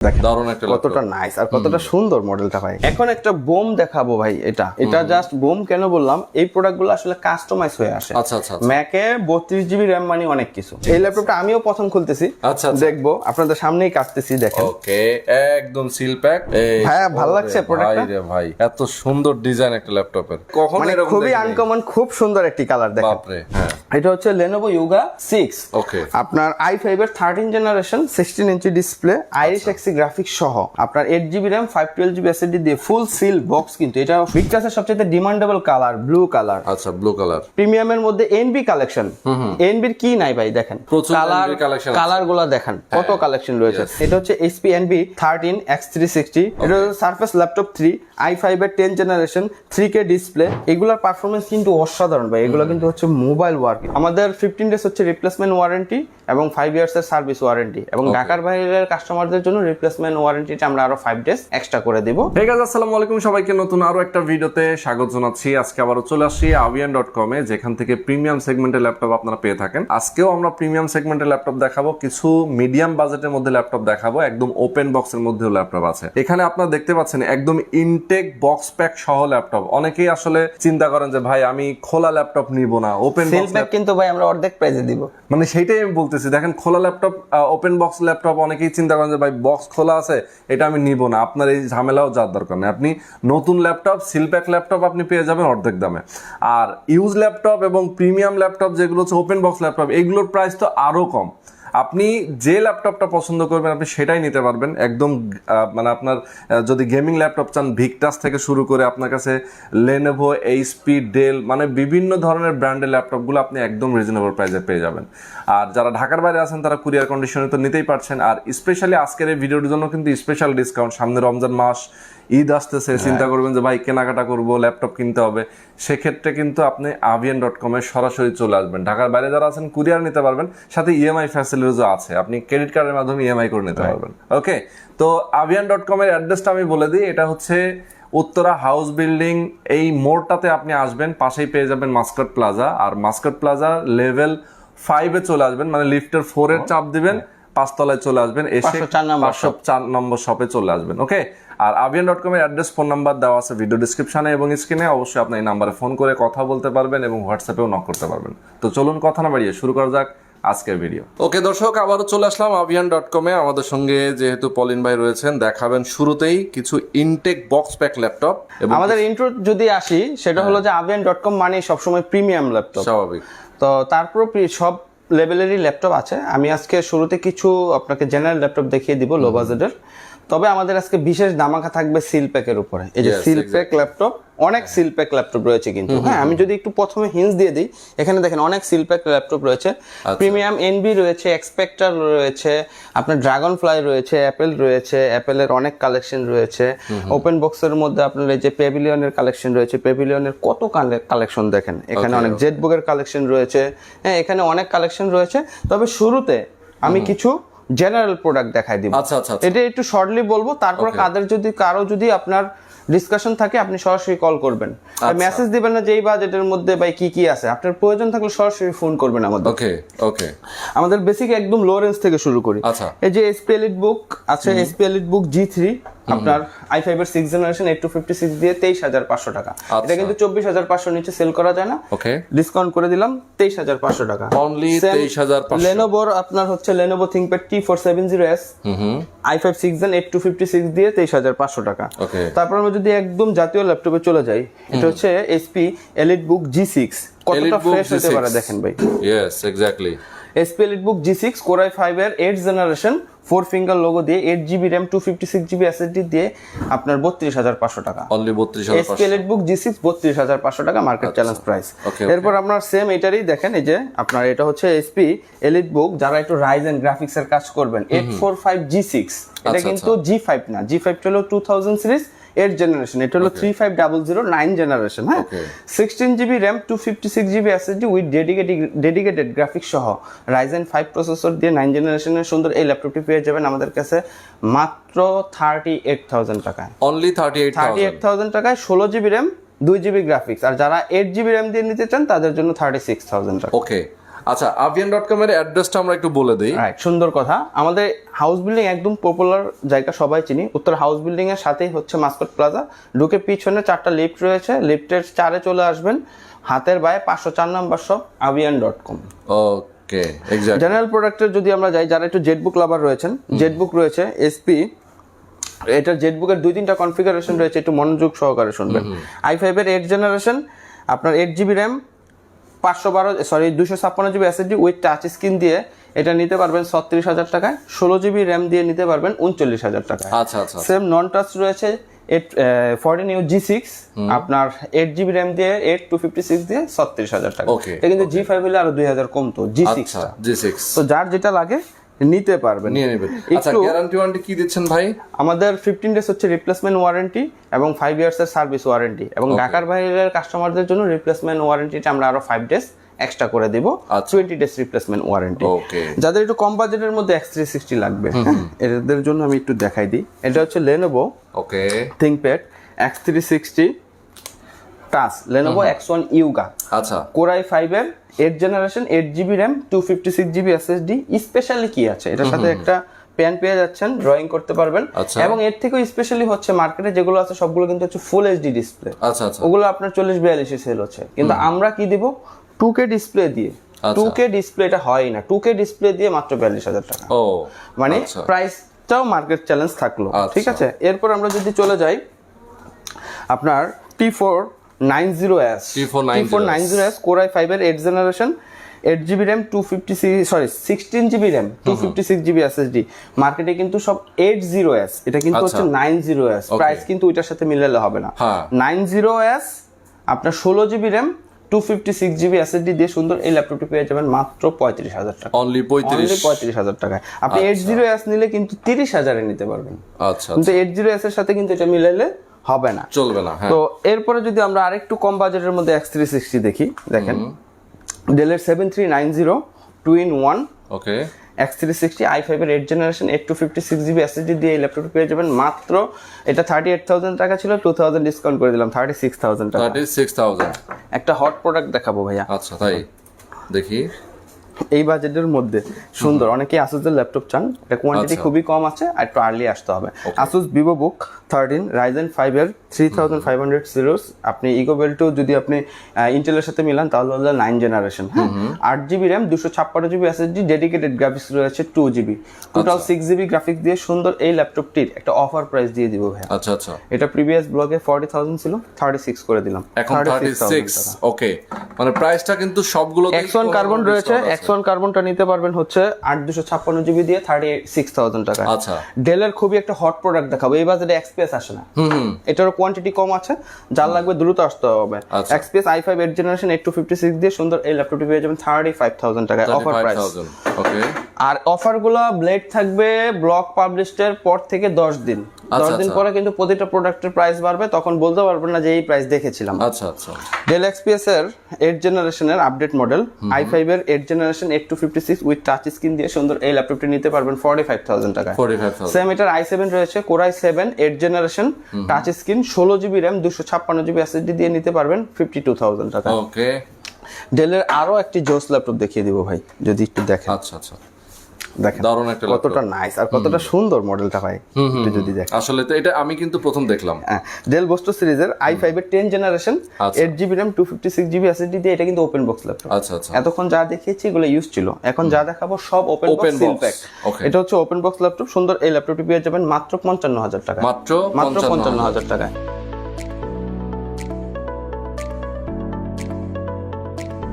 দেখেন দারুণ একটা কতটা নাইস আর কতটা সুন্দর মডেলটা ভাই। এখন একটা বোম দেখাবো ভাই এটা। এটা জাস্ট বোম কেন বললাম? এই প্রোডাক্টগুলো আসলে কাস্টমাইজ হয়ে আসে। আচ্ছা আচ্ছা আচ্ছা। ম্যাকে বত্রিশ জিবি র্যাম মানে অনেক কিছু। এই ল্যাপটপটা আমিও প্রথম খুলতেছি। আচ্ছা। দেখব আপনাদের সামনেই কাটতেছি দেখেন। ওকে একদম সিল প্যাক ভাইয়া, ভালো লাগছে প্রোডাক্টটা? ভাই রে ভাই এত সুন্দর ডিজাইন একটা ল্যাপটপের কখন মানে এরকম খুবই আনকমন খুব সুন্দর একটি কালার দেখেন। বাপরে হ্যাঁ। এটা হচ্ছে লেনোভো ইউগা সিক্স ওকে। আপনার আই ফাইভ এর thirteen generation sixteen inch display Iris Xe graphics সহ আপনার eight GB RAM five twelve GB SSD দিয়ে ফুল সিল বক্স কিন্তু এটা বিগটাসের সবচেয়ে ডিমান্ডেবল কালার ব্লু কালার আচ্ছা ব্লু কালার প্রিমিয়ামের মধ্যে এনবি কালেকশন এনবির কি নাই ভাই দেখেন। কালার কালারগুলা দেখেন কত কালেকশন রয়েছে। এটা হচ্ছে HP NB thirteen X three sixty এটা হচ্ছে surface laptop three i five এর ten generation three K display এগুলোর পারফরমেন্স কিন্তু অসাধারণ ভাই। এগুলো কিন্তু হচ্ছে মোবাইল ওয়ার্ক আমাদের ফিফটিন ডেজ হচ্ছে রিপ্লেসমেন্ট ওয়ারেন্টি এবং ফাইভ ইয়ার্স এর সার্ভিস ওয়ারেন্টি এবং ঢাকার বাইরের কাস্টমারদের জন্য রিপ্লেসমেন্ট ওয়ারেন্টিটা আমরা আরও ফাইভ ডেজ এক্সট্রা করে দিব। হে গাইস আসসালামু আলাইকুম সবাইকে নতুন আরও একটা ভিডিওতে স্বাগত জানাচ্ছি। আজকে আবারও চলে আসছি আভিয়ান ডট কমে যেখান থেকে প্রিমিয়াম সেগমেন্টের ল্যাপটপ আপনারা পেয়ে থাকেন। আজকেও আমরা প্রিমিয়াম সেগমেন্টের ল্যাপটপ দেখাবো কিছু মিডিয়াম বাজেটের মধ্যে ল্যাপটপ দেখাবো একদম ওপেন বক্সের মধ্যেও ল্যাপটপ আছে। এখানে আপনারা দেখতে পাচ্ছেন একদম ইনটেক বক্স প্যাক সহ ল্যাপটপ অনেকেই আসলে চিন্তা করেন যে ভাই আমি খোলা ল্যাপটপ নিব না ওপেন বক্স কিন্তু ভাই আমরা অর্ধেক প্রাইজে দিব। মানে সেইটাই আমি বলতেছি। দেখেন খোলা ল্যাপটপ ওপেন বক্স ল্যাপটপ অনেকেই চিন্তা করেন যে ভাই বক্স খোলা আছে, এটা আমি নিব না। আপনার এই ঝামেলাও যাওয়ার দরকার নেই। আপনি নতুন ল্যাপটপ, সিলপ্যাক ল্যাপটপ আপনি পেয়ে যাবেন অর্ধেক দামে। আর ইউজ ল্যাপটপ এবং প্রিমিয়াম ল্যাপটপ যেগুলো হচ্ছে ওপেন বক্স ল্যাপটপ, এগুলোর প্রাইস তো আরও কম। আপনি যে ল্যাপটপটা পছন্দ করবেন আপনি সেটাই নিতে পারবেন। একদম মানে আপনার যদি গেমিং ল্যাপটপ চান ভিকটাস থেকে শুরু করে আপনার কাছে লেনোভো এইচপি ডেল মানে বিভিন্ন ধরনের ব্র্যান্ডের ল্যাপটপগুলো আপনি একদম রিজনেবল প্রাইসে পেয়ে যাবেন। আর যারা ঢাকার বাইরে আছেন তারা কুরিয়ার কন্ডিশনে তো নিতেই পারছেন। আর স্পেশালি আজকের এই ভিডিওর জন্য কিন্তু স্পেশাল ডিসকাউন্ট সামনে রমজান মাস ঈদ আসতেছে চিন্তা করবেন যে ভাই কেনাকাটা করব ল্যাপটপ কিনতে হবে। সেক্ষেত্রে কিন্তু আপনি আভিয়ান ডট কমে সরাসরি চলে আসবেন। ঢাকার বাইরে যারা আছেন কুরিয়ার নিতে পারবেন। সাথে ইএমআই ফ্যাসিলিটিসও আছে আপনি ক্রেডিট কার্ডের মাধ্যমে ইএমআই করে নিতে পারবেন। ওকে তো আভিয়ান ডট কমের অ্যাড্রেসটা আমি বলে দিই এটা হচ্ছে উত্তরা হাউস বিল্ডিং এই মোড়টাতে আপনি আসবেন পাশেই পেয়ে যাবেন মাস্কট প্লাজা আর মাস্কট প্লাজা লেভেল ফাইভে চলে আসবেন মানে লিফটের ফোরের চাপ দিবেন পাঁচতলায় চলে আসবেন এসে 504 নম্বর পাঁচশো চার নম্বর শপে চলে আসবেন ওকে আর আভিয়ান ডট কমের অ্যাড্রেস ফোন নাম্বার দেওয়া আছে ভিডিও ডিসক্রিপশনে এবং স্ক্রিনে অবশ্যই আপনি এই নাম্বারে ফোন করে কথা বলতে পারবেন এবং হোয়াটসঅ্যাপেও নক করতে পারবেন। তো চলুন কথা না বাড়িয়ে শুরু করা যাক। আজকের ভিডিও ওকে দর্শক আবারও চলে আসলাম আভিয়ান ডট কমে আমাদের সঙ্গে যেহেতু পলিন ভাই রয়েছেন দেখাবেন শুরুতেই কিছু ইনটেক বক্স প্যাক ল্যাপটপ এবং আমাদের ইন্ট্রো যদি আসি সেটা হলো যে আভিয়ান ডট কম মানে সবসময় প্রিমিয়াম ল্যাপটপ স্বাভাবিক। তো তারপর সব লেভেলেরই ল্যাপটপ আছে। আমি আজকে শুরুতে কিছু আপনাকে জেনারেল ল্যাপটপ দেখিয়ে দিব লো বাজেটের তবে আমাদের আজকে বিশেষ দামাকা থাকবে সিল প্যাকের উপরে। এই যে সিল প্যাক ল্যাপটপ অনেক সিল প্যাক ল্যাপটপ রয়েছে কিন্তু। হ্যাঁ আমি যদি একটু প্রথমে হিন্স দিয়ে দিই এখানে দেখেন অনেক সিল প্যাক ল্যাপটপ রয়েছে। প্রিমিয়াম এনবি রয়েছে এক্সপেক্টার রয়েছে আপনার ড্রাগন ফ্লাই রয়েছে অ্যাপেল রয়েছে অ্যাপেলের অনেক কালেকশন রয়েছে। ওপেন বক্সের মধ্যে আপনার এই যে পেভিলিয়নের কালেকশন রয়েছে। পেভিলিয়নের কত কালেকশন দেখেন? এখানে অনেক জেট বুকের কালেকশন রয়েছে। হ্যাঁ এখানে অনেক কালেকশন রয়েছে। তবে শুরুতে আমি কিছু জেনারেল প্রোডাক্ট দেখাই দিব। আচ্ছা আচ্ছা আচ্ছা। এটা একটু শর্টলি বলব। তারপর. কাদের যদি কারও যদি আপনার ডিসকাশন থাকে আপনি সরাসরি কল করবেন। আর মেসেজ দিবেন না যে এই বাজেটের মধ্যে ভাই কি কি আছে। আপনার প্রয়োজন থাকলে সরাসরি ফোন করবেন আমাদের। ওকে ওকে আমাদের বেসিক একদম লো রেঞ্জ থেকে শুরু করি। আচ্ছা। এই যে এসপি এলিট বুক আছে HP EliteBook G three আপনার আই ফাইভ এর six generation eight two fifty six দিয়ে তেইশ হাজার পাঁচশো টাকা। এটা আচ্ছা। কিন্তু চব্বিশ হাজার পাঁচশো নিচে সেল করা যায় না। ওকে। ডিসকাউন্ট করে দিলাম তেইশ হাজার পাঁচশো টাকা। Only 23,500 লেনোভোর আপনার হচ্ছে Lenovo ThinkPad T four seven zero S i five six gen eight two fifty six দিয়ে তেইশ হাজার পাঁচশো টাকা। ওকে। তারপর আমরা যদি একদম জাতীয় ল্যাপটপে চলে যাই এটা হচ্ছে HP EliteBook G six কতটা ফ্রেশ হতে পারে দেখেন ভাই? Yes exactly HP EliteBook G six core i five এর eight generation four finger logo দিয়ে eight GB RAM two fifty six GB SSD দিয়ে আপনার বত্রিশ হাজার পাঁচশো টাকা। অনলি বত্রিশ হাজার HP EliteBook G six বত্রিশ হাজার পাঁচশো টাকা মার্কেট চ্যালেঞ্জ প্রাইস এরপর আপনার সেম এটারই দেখেন এই যে আপনার এটা হচ্ছে এসপি এলিট বুক যারা একটু রাইজ এন্ড গ্রাফিক্স এর কাজ করবেন eight four five G six এটা আচ্ছা, কিন্তু জি ফাইভ না জি ফাইভ হলো two thousand series eight generation এটা হলো three five double zero nine generation হ্যাঁ. Sixteen GB RAM two fifty six GB SSD with dedicated dedicated graphics সহ। Ryzen five processor দিয়ে নাইন জেনারেশনের সুন্দর এই ল্যাপটপটি পেয়ে যাবেন আমাদের কাছে মাত্র থার্টি এইট থাউজেন্ড টাকায়। Only thirty eight thirty eight thousand টাকায় ষোলো জিবি র্যাম দুই জিবি গ্রাফিক্স আর যারা এইট জিবি র্যাম দিয়ে নিতে চান তাদের জন্য থার্টি সিক্স থাউজেন্ড টাকা। ওকে আচ্ছা আভিয়ান ডট কম এর অ্যাড্রেসটা আমরা একটু বলে দিই। সুন্দর কথা। আমাদের হাউস বিল্ডিং একদম পপুলার জায়গা সবাই চিনি। উত্তর হাউস বিল্ডিং এর সাথেই হচ্ছে মাস্কট প্লাজা ঢুকে পিছনে চারটা লিফট রয়েছে। লিফটের চারে চলে আসবেন। হাতের বায়ে পাঁচশো চার number shop Avian dot com okay general প্রোডাক্টের যদি আমরা যাই যারা একটু জেটবুক লাভার রয়েছেন জেটবুক রয়েছে এসপি এটার জেটবুকের দুই তিনটা কনফিগারেশন রয়েছে একটু মনোযোগ সহকারে শুনবেন। আই ফাইভের এইট জেনারেশন আপনার এইট জিবি র্যাম পাঁচশো বারো সরি দুশো ছাপ্পান্ন GB SSD with touch screen দিয়ে এটা নিতে পারবেন ছত্রিশ হাজার টাকায়। ষোলো জিবি র্যাম দিয়ে নিতে পারবেন উনচল্লিশ হাজার টাকায়। আচ্ছা আচ্ছা সেম নন টাচ রয়েছে eight fourteen U G six আপনার এইট জিবি র্যাম দিয়ে এইট টু ফিফটি সিক্স দিয়ে ছত্রিশ হাজার টাকা। এটা কিন্তু জি ফাইভ হলে আরও দুই হাজার কমতো জি সিক্স জি সিক্স তো যার যেটা লাগে নিতে পারবেন। নিয়ে নেবেন। আচ্ছা গ্যারান্টি ওয়ারেন্টি কি দিচ্ছেন ভাই? আমাদের ফিফটিন ডেজ হচ্ছে রিপ্লেসমেন্ট ওয়ারেন্টি এবং ফাইভ ইয়ার্স এর সার্ভিস ওয়ারেন্টি এবং ঢাকার বাইরের কাস্টমারদের জন্য রিপ্লেসমেন্ট ওয়ারেন্টিটা আমরা আরও ফাইভ ডেজ এক্সট্রা করে দিব। Twenty days replacement warranty okay যাদের একটু কম বাজেটের মধ্যে এক্স থ্রি সিক্সটি লাগবে এদের জন্য আমি একটু দেখাই দিই। এটা হচ্ছে Lenovo okay ThinkPad X three sixty touch Lenovo X one yoga আচ্ছা। কোরাই ফাইভের eight generation eight GB RAM two fifty six GB SSD specially কি আছে? এটার সাথে একটা পেন পেয়ে যাচ্ছেন ড্রয়িং করতে পারবেন। আচ্ছা। এবং এর থেকেও স্পেশালি হচ্ছে মার্কেটে যেগুলো আছে সবগুলো কিন্তু হচ্ছে ফুল এইচডি ডিসপ্লে আচ্ছা আচ্ছা। ওগুলো আপনার চল্লিশ বিয়াল্লিশে সেল হচ্ছে। কিন্তু আমরা কি দিব? টু কে ডিসপ্লে দিয়ে। আচ্ছা। টু কে ডিসপ্লেটা হয় না। টু কে ডিসপ্লে দিয়ে মাত্র বিয়াল্লিশ হাজার টাকা। ও মানে আচ্ছা। প্রাইসটাও মার্কেট চ্যালেঞ্জ থাকল। আচ্ছা। ঠিক আছে? এরপর আমরা যদি চলে যাই আপনার T four nine zero S. T490S four nine zero S core i ফাইভের eight generation eight GB RAM two fifty six sorry sixteen GB RAM two fifty six GB SSD মার্কেটে কিন্তু সব এইট জিরো এস এটা কিন্তু আচ্ছা। হচ্ছে nine zero S price কিন্তু ওইটার সাথে মিলালে হবে না। নাইন জিরো এস আপনার ষোলো GB RAM two fifty six GB SSD দিয়ে সুন্দর এই ল্যাপটপটি পেয়ে যাবেন মাত্র পঁয়ত্রিশ হাজার টাকা। অনলি পঁয়ত্রিশ। পঁয়ত্রিশ হাজার টাকায় আপনি এইট জিরো এস নিলে কিন্তু তিরিশ হাজারে নিতে পারবেন। আচ্ছা কিন্তু এইট জিরো এস এর সাথে কিন্তু এটা মিলাইলে হবে না। চলবে না হ্যাঁ। তো এরপরে যদি আমরা আরেকটু কম বাজেটের মধ্যে এক্স থ্রি সিক্সটি দেখি দেখেন। ডেলের seven three nine zero two in one okay. X three sixty i ফাইভের eight generation eight two fifty six GB SSD দিয়ে এই ল্যাপটপ পেয়ে যাবেন। মাত্র এটা থার্টি এইট থাউজেন্ড টাকা ছিল টু থাউজেন্ড ডিসকাউন্ট করে দিলাম থার্টি সিক্স থাউজেন্ড টাকা। থার্টি সিক্স থাউজেন্ড একটা হট প্রোডাক্ট দেখাবো ভাইয়া। আচ্ছা তাই। দেখি। এই বাজেটের মধ্যে। সুন্দর অনেকে আসুসের ল্যাপটপ চান। এটা কোয়ান্টিটি আচ্ছা। খুবই কম আছে আর একটু আর্লি আসতে হবে। Asus VivoBook thirteen Ryzen five এর three thousand five hundred series আপনি ইকোবেল টু যদি আপনি ইন্টেলের সাথে মিলান তাহলে হলো নাইন জেনারেশন হ্যাঁ? আট জিবি র্যাম দুশো ছাপ্পান্ন জিবি এসএসডি ডেডিকেটেড গ্রাফিক্স রয়েছে two GB total six GB graphics দিয়ে সুন্দর এই ল্যাপটপটির একটা অফার প্রাইস দিয়ে দিব ভাইয়া। আচ্ছা আচ্ছা। এটা প্রিভিয়াস ব্লগে ফর্টি থাউজেন্ড ছিল থার্টি সিক্স করে দিলাম। এখন থার্টি সিক্স ওকে মানে প্রাইসটা কিন্তু সবগুলো এক্স ওয়ান কার্বন রয়েছে এক্স ওয়ান কার্বনটা নিতে পারবেন হচ্ছে আট দুশো ছাপ্পান্ন জিবি দিয়ে থার্টি সিক্স থাউজেন্ড টাকা আচ্ছা। ডেলের খুবই একটা হট প্রোডাক্ট দেখাবো। এই বাজারে এক্সপিএস আসে না। এটারও কোয়ান্টিটি কম আছে। যার লাগবে দ্রুত আসতে হবে। XPS i five eight generation eight two fifty six দিয়ে সুন্দর এই ল্যাপটপটি পেয়ে যাবেন থার্টি ফাইভ থাউজেন্ড টাকা অফার প্রাইস ওকে আর অফারগুলো ব্লেড থাকবে ব্লক পাবলিশের পর থেকে দশ দিন। দশ আচ্ছা, দিন আচ্ছা। পরে কিন্তু প্রতিটা প্রোডাক্টের প্রাইস বাড়বে তখন বলতে পারবেন না যে এই প্রাইস দেখেছিলাম। আচ্ছা আচ্ছা। ডেল এক্সপিএস এর এইট জেনারেশনের আপডেট মডেল আই ফাইভ এর eight generation eight two fifty six with touch screen দিয়ে সুন্দর এই ল্যাপটপটি নিতে পারবেন ফর্টি ফাইভ থাউজেন্ড টাকা সেম এটার আই সেভেন রয়েছে core i seven eight generation touch screen ষোলো জিবি র্যাম দুশো ছাপ্পান্ন জিবি এসএসডি দিয়ে নিতে পারবেন ফিফটি টু থাউজেন্ড টাকা ওকে ডেলের আরও একটি জোস ল্যাপটপ দেখিয়ে দিব ভাই যদি একটু দেখেন। আচ্ছা আচ্ছা। দেখেন দারুণ একটা কতটা নাইস আর কতটা সুন্দর মডেলটা ভাই একটু যদি দেখেন। আসলে তো এটা আমি কিন্তু প্রথম দেখলাম। ডেল বোস্টো সিরিজের আই ফাইভ এর ten generation. Eight GB RAM two fifty six GB SSD দিয়ে এটা কিন্তু ওপেন বক্স ল্যাপটপ আচ্ছা আচ্ছা। এতক্ষণ যা দেখিয়েছি এগুলো ইউজ ছিল। এখন যা দেখাবো সব ওপেন বক্স সিল প্যাক এটা হচ্ছে ওপেন বক্স ল্যাপটপ সুন্দর এই ল্যাপটপটি পেয়ে যাবেন মাত্র পঞ্চান্ন হাজার টাকা মাত্র মাত্র পঞ্চান্ন পঞ্চান্ন হাজার টাকায়।